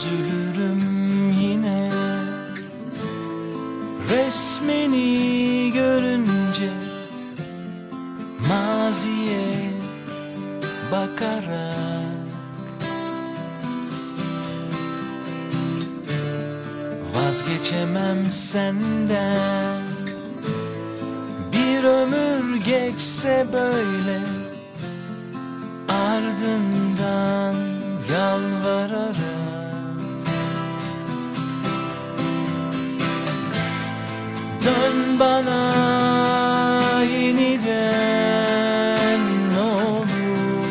Üzülürüm yine. Resmini görünce Maziye bakarak Vazgeçemem senden. Bir ömür geçse böyle Ardından yalvararak bana yeniden olur.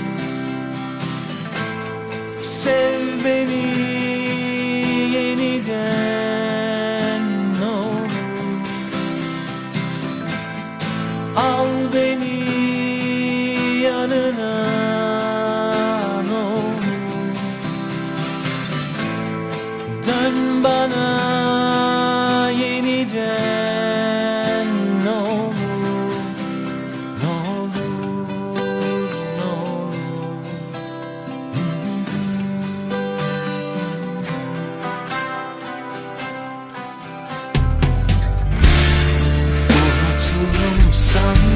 Sev beni yeniden olur. Al beni yanına olur. Dön bana sun.